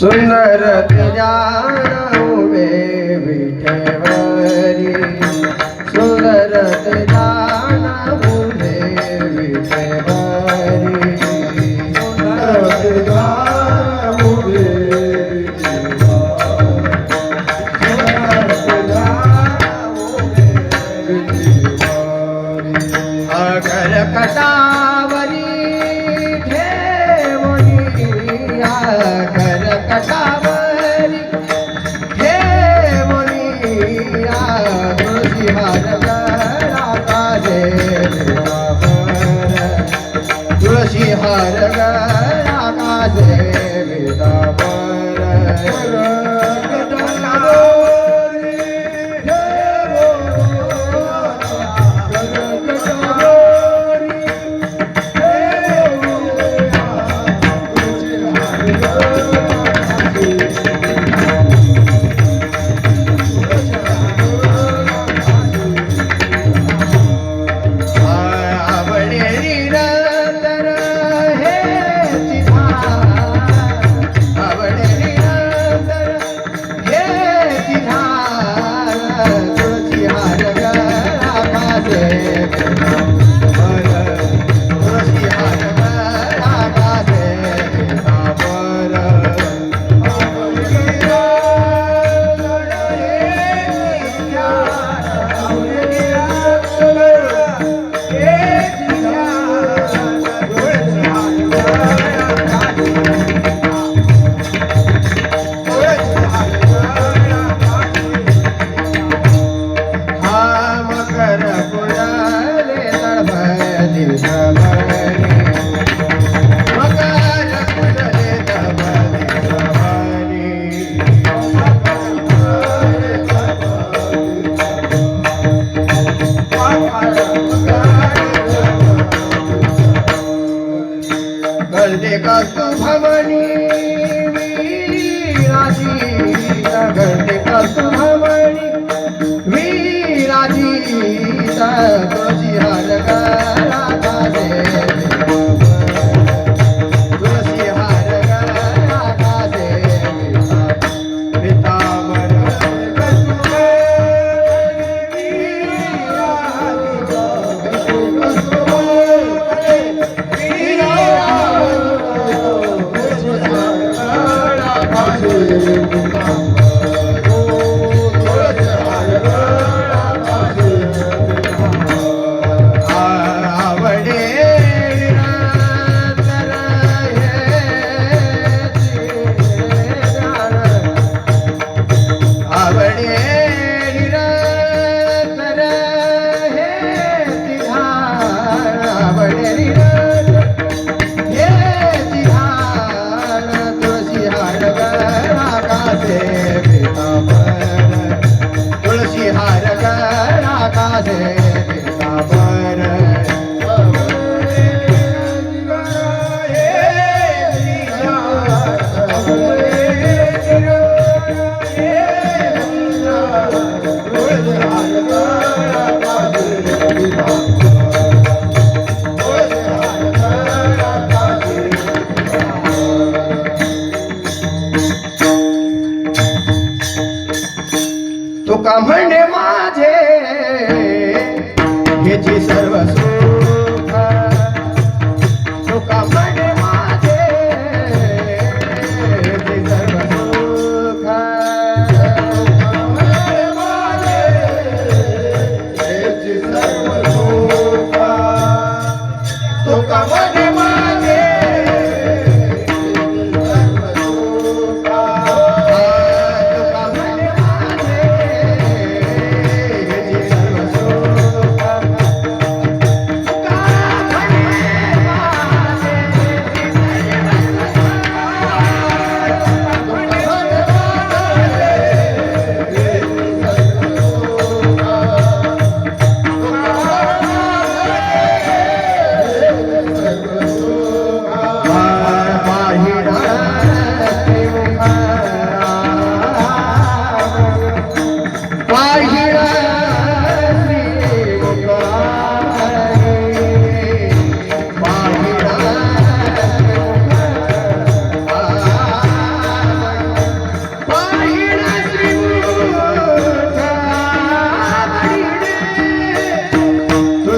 સુંદર તિજારા वंदे पासू भवानी वीराजी वंदे कस्तु भवानी वीराजी तुझी हार गा है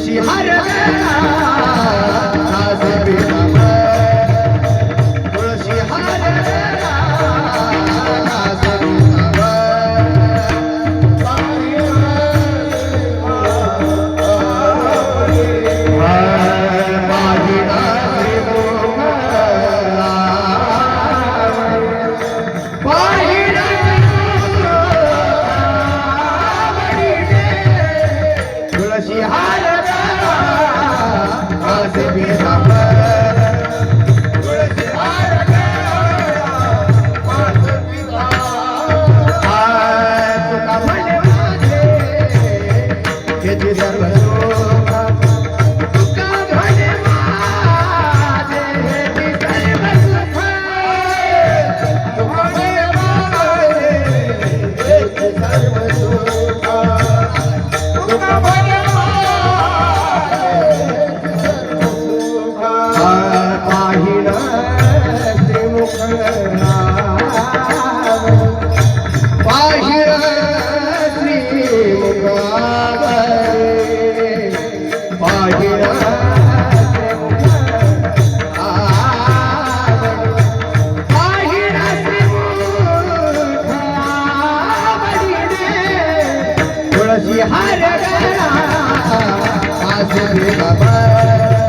খুশি হারবে না हर आज आसुरी बाबा.